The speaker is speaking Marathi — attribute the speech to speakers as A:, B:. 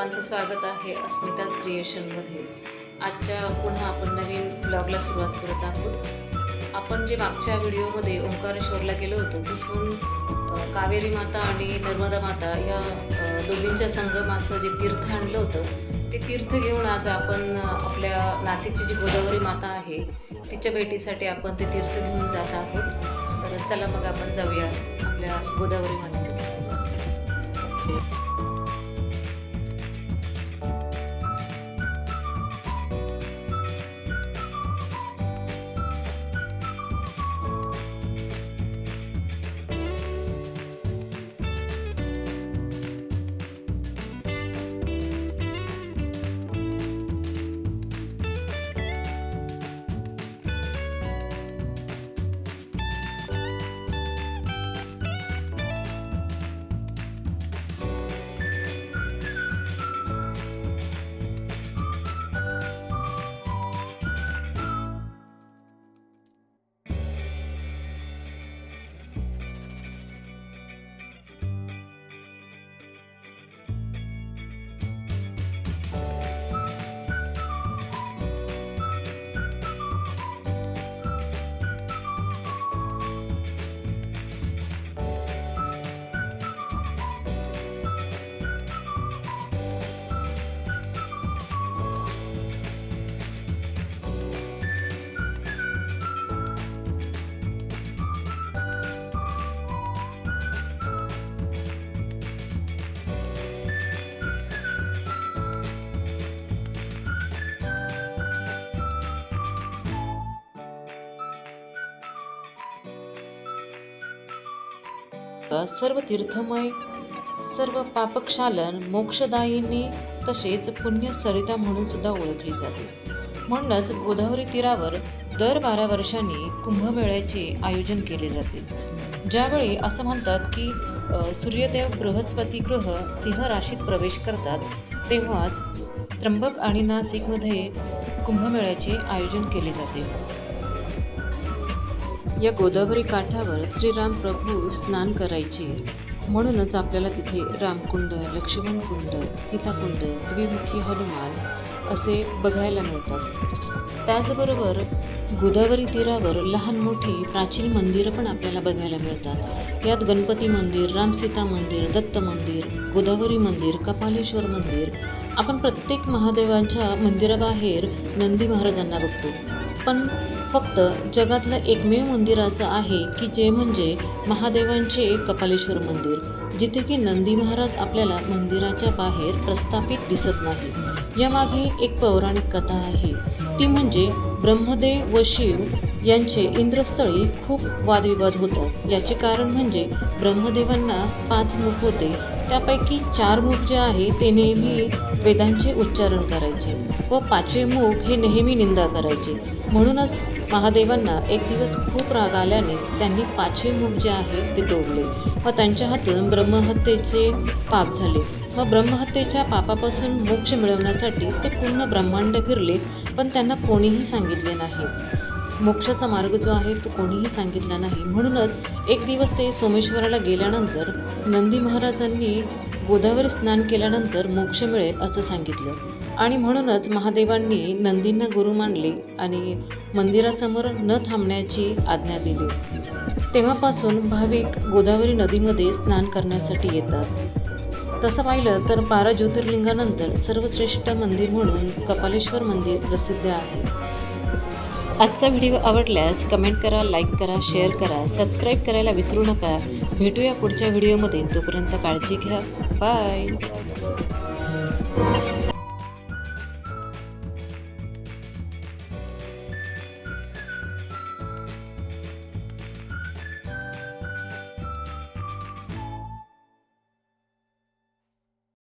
A: सर्वांचं स्वागत आहे अस्मिताज क्रिएशनमध्ये आजच्या पुन्हा आपण नवीन ब्लॉगला सुरुवात करत आहोत. आपण जे मागच्या व्हिडिओमध्ये ओंकारेश्वरला गेलो होतो तिथून कावेरी माता आणि नर्मदा माता या दोघींच्या संगमाचं जे तीर्थ आणलं होतं ते तीर्थ घेऊन आज आपण आपल्या नाशिकची जी गोदावरी माता आहे तिच्या भेटीसाठी आपण ते तीर्थ घेऊन जात आहोत. तर चला मग आपण जाऊया आपल्या गोदावरी मातेकडे. सर्व तीर्थमय सर्व पापक्षालन मोक्षदायिनी तसेच पुण्य सरिता म्हणून सुद्धा ओळखली जाते. म्हणूनच गोदावरी तीरावर दर बारा वर्षांनी कुंभमेळ्याचे आयोजन केले जाते. ज्यावेळी असं म्हणतात की सूर्यदेव बृहस्पती ग्रह सिंह राशीत प्रवेश करतात तेव्हाच त्र्यंबक आणि नाशिकमध्ये कुंभमेळ्याचे आयोजन केले जाते. या गोदावरी काठावर श्रीराम प्रभू स्नान करायचे. म्हणूनच आपल्याला तिथे रामकुंड लक्ष्मणकुंड सीताकुंड द्विमुखी हनुमान असे बघायला मिळतात. त्याचबरोबर गोदावरी तीरावर लहान मोठी प्राचीन मंदिरं पण आपल्याला बघायला मिळतात. यात गणपती मंदिर रामसीता मंदिर दत्त मंदिर गोदावरी मंदिर कपालेश्वर मंदिर आपण प्रत्येक महादेवांच्या मंदिराबाहेर नंदी महाराजांना बघतो. पण फक्त जगातलं एकमेव मंदिर असं आहे की जे म्हणजे महादेवांचे कपालेश्वर मंदिर जिथे की नंदी महाराज आपल्याला मंदिराच्या बाहेर प्रस्थापित दिसत नाही. यामागे एक पौराणिक कथा आहे. ती म्हणजे ब्रह्मदेव व शिव यांचे इंद्रस्थळी खूप वादविवाद होतो. याचे कारण म्हणजे ब्रह्मदेवांना पाच मुख होते. त्यापैकी चार मुख जे आहे ते नेहमी वेदांचे उच्चारण करायचे व पाचवे मुख हे नेहमी निंदा करायचे. म्हणूनच महादेवांना एक दिवस खूप राग आल्याने त्यांनी पाचवे मुख जे आहे ते तोडले व त्यांच्या हातून ब्रह्महत्येचे पाप झाले. व ब्रह्महत्येच्या पापापासून मोक्ष मिळवण्यासाठी ते पूर्ण ब्रह्मांड फिरले पण त्यांना कोणीही सांगितले नाही. मोक्षाचा मार्ग जो आहे तो कोणीही सांगितला नाही. म्हणूनच एक दिवस ते सोमेश्वराला गेल्यानंतर नंदी महाराजांनी गोदावरी स्नान केल्यानंतर मोक्ष मिळेल असं सांगितलं. आणि म्हणूनच महादेवांनी नंदींना गुरु मानले आणि मंदिरासमोर न थांबण्याची आज्ञा दिली. तेव्हापासून भाविक गोदावरी नदीमध्ये स्नान करण्यासाठी येतात. तसं पाहिलं तर बारा ज्योतिर्लिंगानंतर सर्वश्रेष्ठ मंदिर म्हणून कपालेश्वर मंदिर प्रसिद्ध आहे. आजचा व्हिडिओ आवडल्यास कमेंट करा लाईक करा शेअर करा सबस्क्राईब करायला विसरू नका. भेटूया पुढच्या व्हिडिओमध्ये. तोपर्यंत काळजी घ्या. बाय.